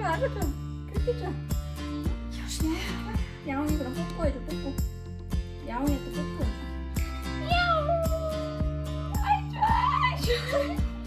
좀 그렇게 좀 야옹이 그럼 뽀뽀해줘 뽀뽀. 야옹이한테 뽀뽀해줘. 야옹. 아이 좋아 아이 좋아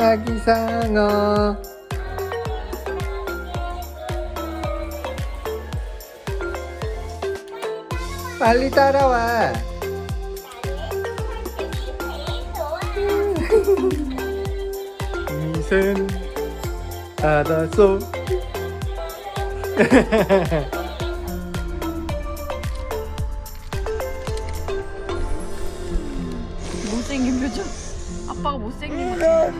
아기 상어. 빨리 따라와. 미센 바다 속 못생긴 표정. 아빠가 못생긴 거같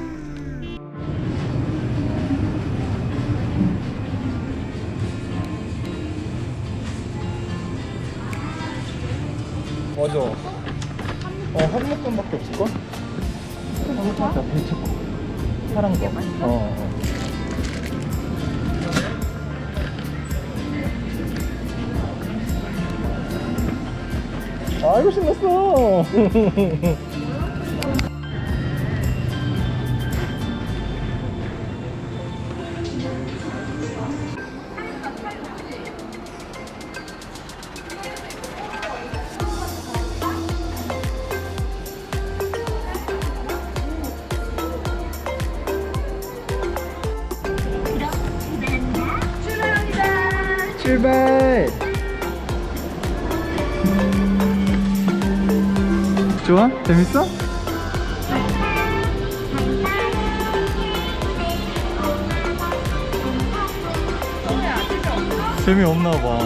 맞아. 어 한묶음밖에 없을걸? 한묶음밖에 배쳤고. 파란 거. 어, 어. 아이고 신났어 출발 좋아? 재밌어? 재미없나 봐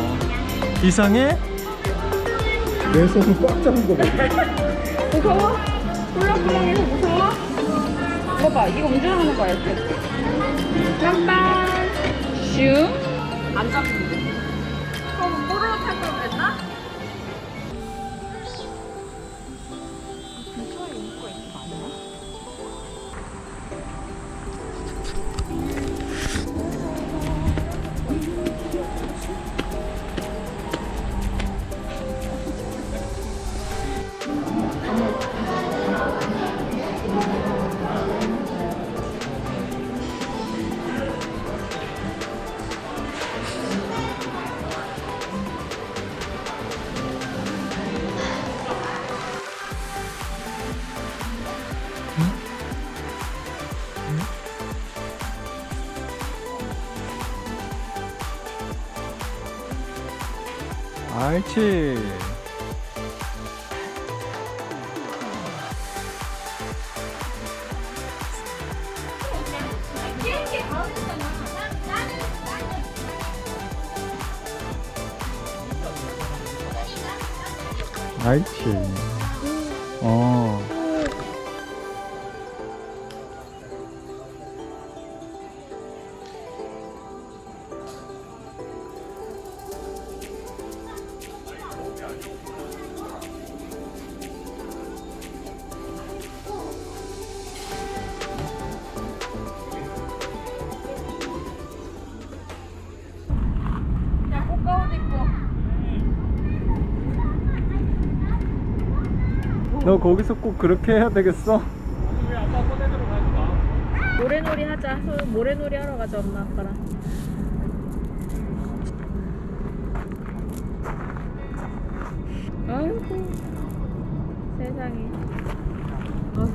이상해? 내 손을 꽉 잡은 거 봐. 무서워? 꿀렁꿀렁해서 무서워? 봐봐 이거 운전하는 거야 이렇게 깜빡 슝 안 잡히는데 そうで。 알지. 알지. 어 너 거기서 꼭 그렇게 해야 되겠어? 모래놀이 하자. 소 모래놀이 하러 가자 엄마 아빠랑 아이고 세상에 어.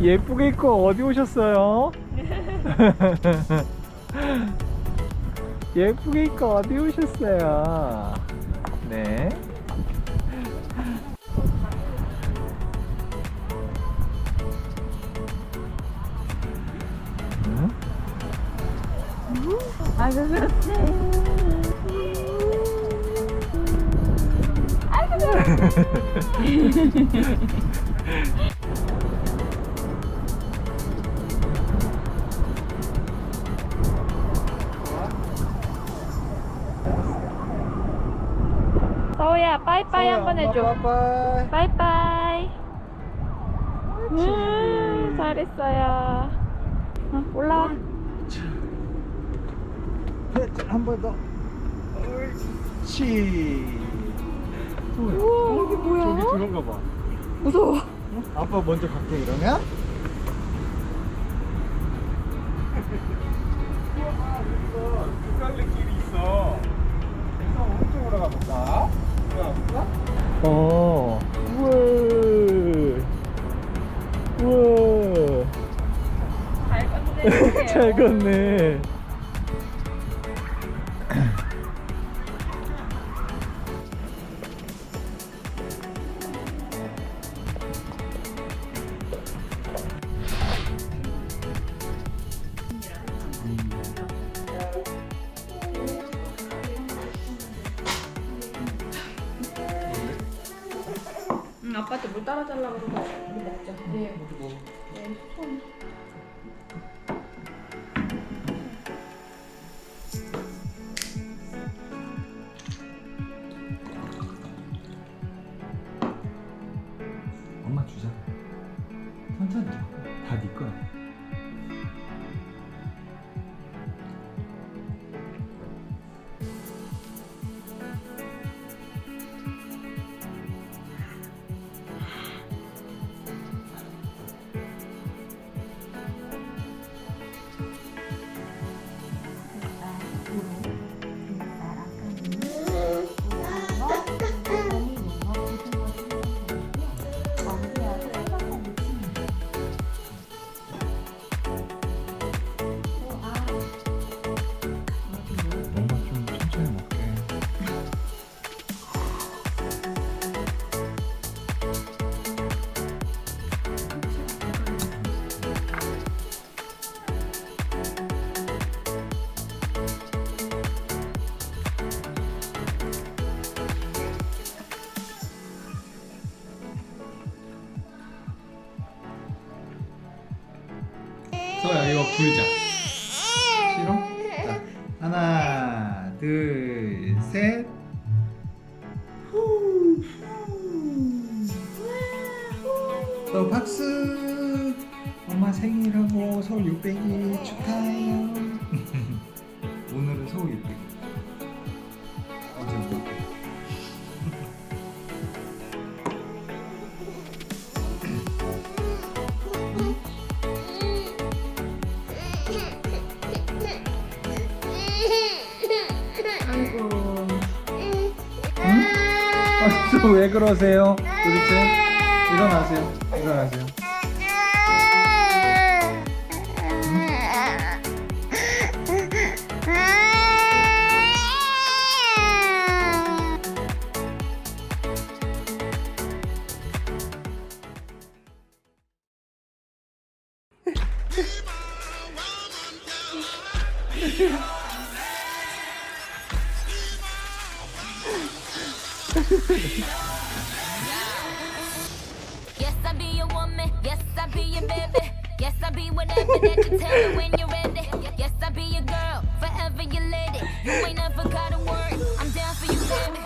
예쁘게 입고 어디 오셨어요? 예쁘게 입고 어디 오셨어요? 네. 아이고 그렇지. 아이고 그렇지. 서우야 빠이빠이 한 번 해줘. 빠빠이. 빠이빠이. 음, 잘했어요. 어, 올라와. 한번 더. 옳지. 우와, 이게 뭐야? 저기 들어가 봐. 무서워. 아빠 먼저 갈게 이러면. 길이 있어. 그래서 오른쪽 으로 가볼까? 가볼까? 어. 우와. 우와. 잘 걷네. 아빠한테 물 따라 달라고 그러고 우리 먹자. 네. 네, 손. 하나 둘 셋. 후. 또 박수. 엄마 생일하고 서울 600일 왜 그러세요? 도대체 일어나세요. 일어나세요. Yes, I be your woman. Yes, I be your baby. Yes, I be whatever that you tell me when you're ready. Yes, I be your girl, forever your lady. You ain't never gotta worry. I'm down for you, baby.